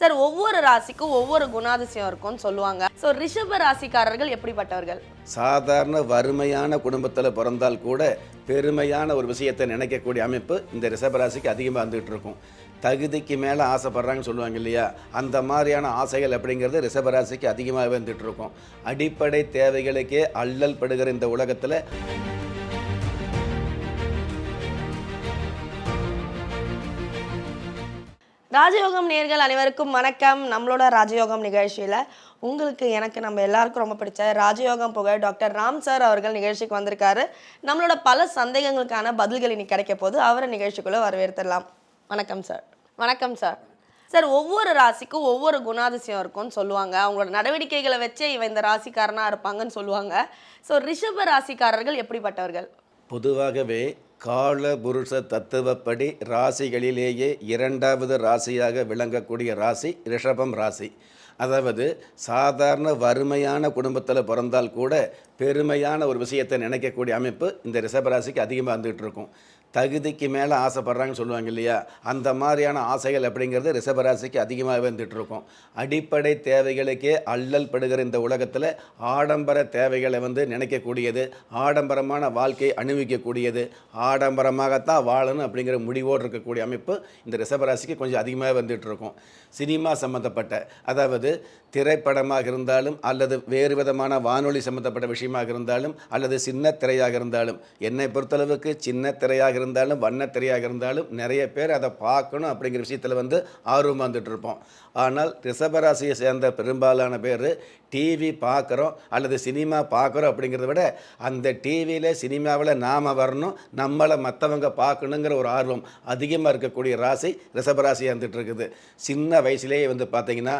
Sir ஒவ்வொரு ராசிக்கும் ஒவ்வொரு குணாதிசயம் இருக்கும்னு சொல்லுவாங்க. ஸோ ரிஷப ராசிக்காரர்கள் எப்படிப்பட்டவர்கள்? சாதாரண வறுமையான குடும்பத்தில் பிறந்தால் கூட பெருமையான ஒரு விஷயத்தை நினைக்கக்கூடிய அமைப்பு இந்த ரிஷபராசிக்கு அதிகமாக வந்துகிட்டு இருக்கும். தகுதிக்கு மேலே ஆசைப்படுறாங்கன்னு சொல்லுவாங்க இல்லையா? அந்த மாதிரியான ஆசைகள் அப்படிங்கிறது ரிஷபராசிக்கு அதிகமாகவே வந்துட்டு இருக்கும். அடிப்படை தேவைகளுக்கே அல்லல் படுகிற இந்த உலகத்தில் ராஜயோகம் நேர்கள் அனைவருக்கும் வணக்கம். நம்மளோட ராஜயோகம் நிகழ்ச்சியில் உங்களுக்கு எனக்கு நம்ம எல்லாருக்கும் ரொம்ப பிடிச்ச ராஜயோகம் புகழ் டாக்டர் ராம் சார் அவர்கள் நிகழ்ச்சிக்கு வந்திருக்காரு. நம்மளோட பல சந்தேகங்களுக்கான பதில்கள் இன்னைக்கு கிடைக்க போது அவரை நிகழ்ச்சிக்குள்ளே வரவேற்றுடலாம் வணக்கம் சார். வணக்கம் சார். சார் ஒவ்வொரு ராசிக்கும் ஒவ்வொரு குணாதிசயம் இருக்கும்னு சொல்லுவாங்க. அவங்களோட நடவடிக்கைகளை வச்சே இவன் இந்த ராசிக்காரனாக இருப்பாங்கன்னு சொல்லுவாங்க. ஸோ ரிஷப ராசிக்காரர்கள் எப்படிப்பட்டவர்கள்? பொதுவாகவே கால புருஷ தத்துவப்படி ராசிகளிலேயே இரண்டாவது ராசியாக விளங்கக்கூடிய ராசி ரிஷபம் ராசி. அதாவது சாதாரண வறுமையான குடும்பத்தில் பிறந்தால் கூட பெருமையான ஒரு விஷயத்தை நினைக்கக்கூடிய அமைப்பு இந்த ரிஷபராசிக்கு அதிகமாக வந்துகிட்டு இருக்கும். தகுதிக்கு மேலே ஆசைப்படுறாங்கன்னு சொல்லுவாங்க இல்லையா? அந்த மாதிரியான ஆசைகள் அப்படிங்கிறது ரிஷபராசிக்கு அதிகமாக வந்துட்டு இருக்கும். அடிப்படை தேவைகளுக்கே அல்லல் படுகிற இந்த உலகத்தில் ஆடம்பர தேவைகளை வந்து நினைக்கக்கூடியது ஆடம்பரமான வாழ்க்கையை அனுபவிக்கக்கூடியது ஆடம்பரமாகத்தான் வாழணும் அப்படிங்கிற முடிவோடு இருக்கக்கூடிய அமைப்பு இந்த ரிஷபராசிக்கு கொஞ்சம் அதிகமாக வந்துட்டு இருக்கும். சினிமா சம்மந்தப்பட்ட அதாவது திரைப்படமாக இருந்தாலும் அல்லது வேறு விதமான வானொலி சம்மந்தப்பட்ட விஷயமாக இருந்தாலும் அல்லது சின்ன திரையாக இருந்தாலும் என்னை பொறுத்தளவுக்கு சின்ன திரையாக இருந்தாலும் வண்ண திரையாக இருந்தாலும் நிறைய பேர் அதை பார்க்கணும் அப்படிங்கிற விஷயத்தில் வந்து ஆர்வமாக வந்துட்டு இருப்போம். ஆனால் ரிஷபராசியை சேர்ந்த பெரும்பாலான பேர் டிவி பார்க்குறோம் அல்லது சினிமா பார்க்குறோம் அப்படிங்கிறத விட அந்த டிவியில் சினிமாவில் நாம் வரணும் நம்மளை மற்றவங்க பார்க்கணுங்கிற ஒரு ஆர்வம் அதிகமாக இருக்கக்கூடிய ராசி ரிஷபராசியாக இருந்துட்டு இருக்குது. சின்ன வயசுலேயே வந்து பார்த்திங்கன்னா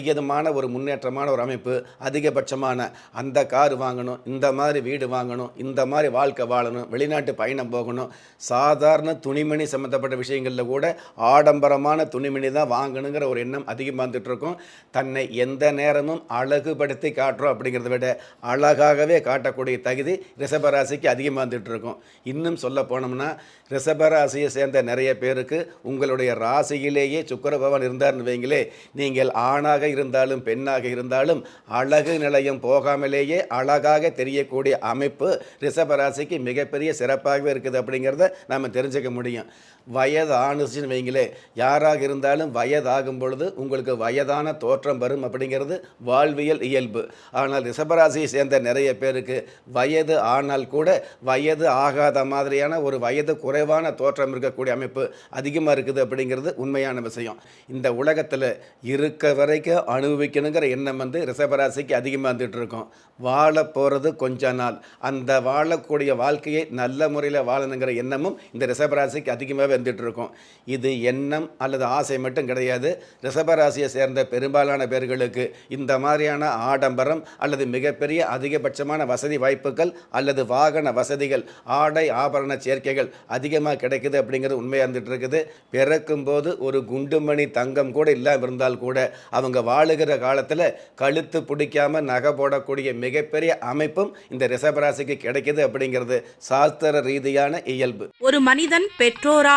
அதிகமான ஒரு முன்னேற்றமான ஒரு அமைப்பு அதிகபட்சமான அந்த கார் வாங்கணும் இந்த மாதிரி வீடு வாங்கணும் இந்த மாதிரி வாழ்க்கை வாழணும் வெளிநாட்டு பயணம் போகணும். சாதாரண துணிமணி சம்மந்தப்பட்ட விஷயங்களில் கூட ஆடம்பரமான துணிமணி தான் வாங்கணுங்கிற ஒரு எண்ணம் அதிகமாக வந்துட்டு இருக்கும் தன்னை எந்த நேரமும் அழகுபடுத்தி காட்டுறோம் அப்படிங்கிறத விட அழகாகவே காட்டக்கூடிய தகுதி ரிஷபராசிக்கு அதிகமாக வந்துட்டு இருக்கும் இன்னும் சொல்ல போனோம்னா ரிஷபராசியை சேர்ந்த நிறைய பேருக்கு உங்களுடைய ராசியிலேயே சுக்கிர பகவான் இருந்தார்னு வைங்களே நீங்கள் ஆணாக இருந்தாலும் பெண்ணாக இருந்தாலும் அழகு நிலையம் போகாமலேயே அழகாக தெரியக்கூடிய அமைப்பு ரிஷபராசிக்கு மிகப்பெரிய சிறப்பாகவே இருக்குது அப்படிங்கிறத நம்ம தெரிஞ்சுக்க முடியும். வயது ஆணுச்சுன்னு வைங்களே. யாராக இருந்தாலும் வயதாகும் பொழுது உங்களுக்கு வயதான தோற்றம் வரும் அப்படிங்கிறது வாழ்வியல் இயல்பு. ஆனால் ரிஷபராசியை சேர்ந்த நிறைய பேருக்கு வயது ஆனால் கூட வயது ஆகாத மாதிரியான ஒரு வயது குறைவான தோற்றம் இருக்கக்கூடிய அமைப்பு அதிகமாக இருக்குது அப்படிங்கிறது உண்மையான விஷயம். இந்த உலகத்தில் இருக்க வரைக்கும் அனுபவிக்கணுங்கிற எண்ணம் வந்து ரிஷபராசிக்கு அதிகமாக வந்துட்டு இருக்கும். வாழ போகிறது கொஞ்ச நாள். அந்த வாழக்கூடிய வாழ்க்கையை நல்ல முறையில் வாழணுங்கிற எண்ணமும் இந்த ரிஷபராசிக்கு அதிகமாக வந்துட்டு இருக்கும் இது எண்ணம் அல்லது ஆசை மட்டும் கிடையாது. ரிஷபராசியை சேர்ந்த பெரும்பாலான பேர்களுக்கு இந்த மாதிரியான ஆடம்பரம் அல்லது மிகப்பெரிய அதிகபட்சமான வசதி வாய்ப்புகள் அல்லது வாகன வசதிகள் ஆடை ஆபரண சேர்க்கைகள் அதிகமாக கிடைக்குது அப்படிங்கிறது உண்மையாக இருந்துட்டு இருக்குது பிறக்கும்போது ஒரு குண்டுமணி தங்கம் கூட இல்லாமல் இருந்தால் கூட அவங்க வாழுகிற காலத்தில் கழுத்து பிடிக்காமல் நகை போடக்கூடிய மிகப்பெரிய அமைப்பும் இந்த ரிஷபராசிக்கு கிடைக்குது அப்படிங்கிறது சாஸ்திர ரீதியான இயல்பு. ஒரு மனிதன் பெற்றோரா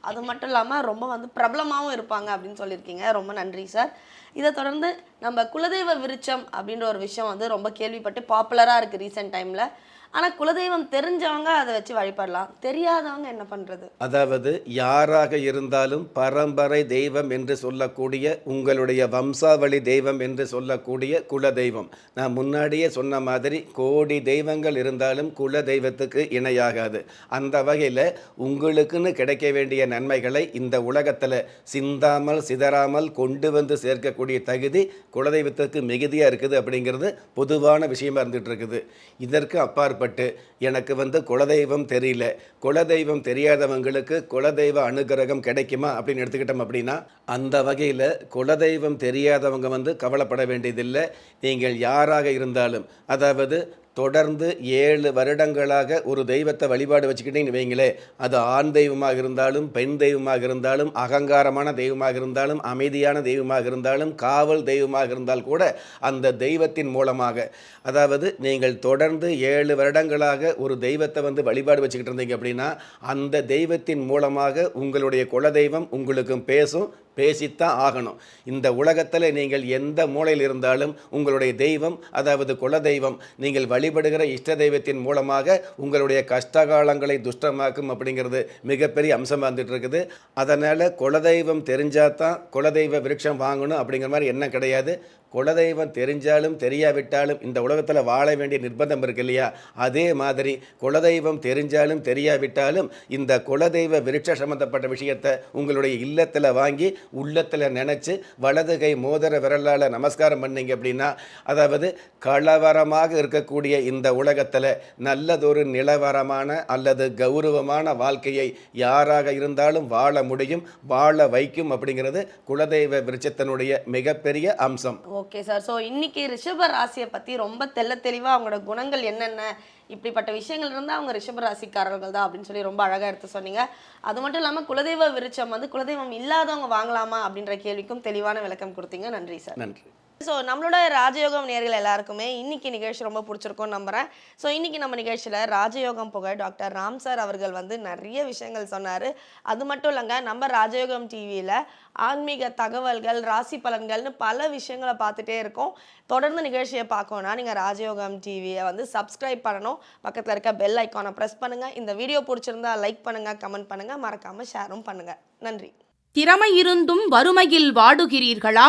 அது மட்டும் இல்லாமல் ரொம்ப வந்து பிரபலமாகவும் இருப்பாங்க அப்படின்னு சொல்லியிருக்கீங்க. ரொம்ப நன்றி சார். இதை தொடர்ந்து நம்ம குலதெய்வ விருட்சம் அப்படின்ற ஒரு விஷயம் வந்து ரொம்ப கேள்விப்பட்டு பாப்புலராக இருக்குது ரீசெண்ட் டைமில் ஆனால் குலதெய்வம் தெரிஞ்சவங்க அதை வச்சு வழிபடலாம். தெரியாதவங்க என்ன பண்ணுறது அதாவது யாராக இருந்தாலும் பரம்பரை தெய்வம் என்று சொல்லக்கூடிய உங்களுடைய வம்சாவளி தெய்வம் என்று சொல்லக்கூடிய குல தெய்வம் நான் முன்னாடியே சொன்ன மாதிரி கோடி தெய்வங்கள் இருந்தாலும் குல தெய்வத்துக்கு இணையாகாது. அந்த வகையில் உங்களுக்குன்னு கிடைக்க வேண்டிய நன்மைகளை இந்த உலகத்தில் சிந்தாமல் சிதறாமல் கொண்டு வந்து சேர்க்கக்கூடிய தகுதி குலதெய்வத்துக்கு மிகுதியாக இருக்குது அப்படிங்கிறது பொதுவான விஷயமா இருந்துகிட்டு இருக்குது. இதற்கு அப்பாற்பட்டு எனக்கு வந்து குலதெய்வம் தெரியல. குலதெய்வம் தெரியாதவங்களுக்கு குலதெய்வ அனுகிரகம் கிடைக்குமா அப்படின்னு எடுத்துக்கிட்டோம் அப்படின்னா அந்த வகையில் குலதெய்வம் தெரியாதவங்க வந்து கவலைப்பட வேண்டியதில்லை. நீங்கள் யாராக இருந்தாலும் அதாவது தொடர்ந்து ஏழு வருடங்களாக ஒரு தெய்வத்தை வழிபாடு வச்சுக்கிட்டீங்கன்னு வைங்களே அது ஆண் தெய்வமாக இருந்தாலும் பெண் தெய்வமாக இருந்தாலும் அகங்காரமான தெய்வமாக இருந்தாலும் அமைதியான தெய்வமாக இருந்தாலும் காவல் தெய்வமாக இருந்தால் கூட அந்த தெய்வத்தின் மூலமாக. அதாவது நீங்கள் தொடர்ந்து ஏழு வருடங்களாக ஒரு தெய்வத்தை வந்து வழிபாடு வச்சுக்கிட்டு இருந்தீங்க அப்படின்னா அந்த தெய்வத்தின் மூலமாக உங்களுடைய குலதெய்வம் உங்களுக்கு பேசும் பேசித்தான் ஆகணும். இந்த உலகத்தில் நீங்கள் எந்த மூலையில் இருந்தாலும் உங்களுடைய தெய்வம் அதாவது குலதெய்வம் நீங்கள் வழிபடுகிற இஷ்ட தெய்வத்தின் மூலமாக உங்களுடைய கஷ்டகாலங்களை துஷ்டமாக்கும் அப்படிங்கிறது மிகப்பெரிய அம்சமாக வந்துட்டு இருக்குது அதனால் குலதெய்வம் தெரிஞ்சால் தான் குலதெய்வ விருட்சம் வாங்கணும் அப்படிங்கிற மாதிரி எண்ணம் கிடையாது. குலதெய்வம் தெரிஞ்சாலும் தெரியாவிட்டாலும் இந்த உலகத்தில் வாழ வேண்டிய நிர்பந்தம் இருக்கு இல்லையா? அதே மாதிரி குலதெய்வம் தெரிஞ்சாலும் தெரியாவிட்டாலும் இந்த குலதெய்வ விருட்ச சம்பந்தப்பட்ட விஷயத்தை உங்களுடைய இல்லத்தில் வாங்கி உள்ளத்தில் நினச்சி வலது கை மோதிர விரலால் நமஸ்காரம் பண்ணீங்க அப்படின்னா அதாவது கலவரமாக இருக்கக்கூடிய இந்த உலகத்தில் நல்லதொரு நிலவரமான அல்லது கௌரவமான வாழ்க்கையை யாராக இருந்தாலும் வாழ முடியும் வாழ வைக்கும் அப்படிங்கிறது குலதெய்வ விருட்சத்தினுடைய மிகப்பெரிய அம்சம். ஓகே சார் ஸோ இன்னைக்கு ரிஷப ராசியை பற்றி ரொம்ப தெள்ள தெளிவாக அவங்களோட குணங்கள் என்னென்ன? இப்படிப்பட்ட விஷயங்கள் இருந்தால் அவங்க ரிஷப ராசிக்காரர்கள் தான் அப்படின்னு சொல்லி ரொம்ப அழகாக எடுத்து சொன்னீங்க. அது மட்டும் இல்லாமல் குலதெய்வ விருட்சம் வந்து குலதெய்வம் இல்லாதவங்க வாங்கலாமா அப்படின்ற கேள்விக்கும் தெளிவான விளக்கம் கொடுத்தீங்க. நன்றி சார் நன்றி. ஸோ நம்மளோட ராஜயோகம் நேர்கள் எல்லாருக்குமே இன்னைக்கு நிகழ்ச்சி ரொம்ப பிடிச்சிருக்கும்னு நம்புறேன். ஸோ இன்னைக்கு நம்ம நிகழ்ச்சியில் ராஜயோகம் புகழ் டாக்டர் ராம் சார் அவர்கள் வந்து நிறைய விஷயங்கள் சொன்னார். அது மட்டும் இல்லைங்க நம்ம ராஜயோகம் டிவியில் ஆன்மீக தகவல்கள் ராசி பலன்கள்னு பல விஷயங்களை பார்த்துட்டே இருக்கோம். தொடர்ந்து நிகழ்ச்சியை பார்க்கணும்னா நீங்கள் ராஜயோகம் டிவியை வந்து சப்ஸ்கிரைப் பண்ணணும். பக்கத்தில் இருக்க பெல் ஐக்கானை ப்ரெஸ் பண்ணுங்கள் இந்த வீடியோ பிடிச்சிருந்தா லைக் பண்ணுங்கள் கமெண்ட் பண்ணுங்கள் மறக்காமல் ஷேரும் பண்ணுங்கள் நன்றி. திறமை இருந்தும் வறுமையில் வாடுகிறீர்களா?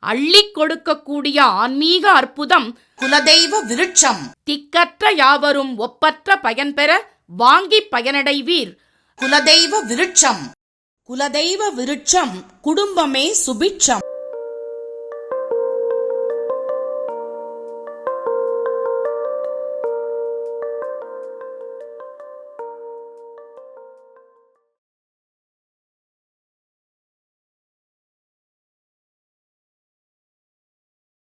அள்ளிக் கொடுக்கக்கூடிய ஆன்மீக அற்புதம் குலதெய்வ விருட்சம். திக்கற்ற யாவரும் ஒப்பற்ற பயன்பெற வாங்கி பயனடைவீர். குலதெய்வ விருட்சம். குலதெய்வ விருட்சம் குடும்பமே சுபிட்சம்.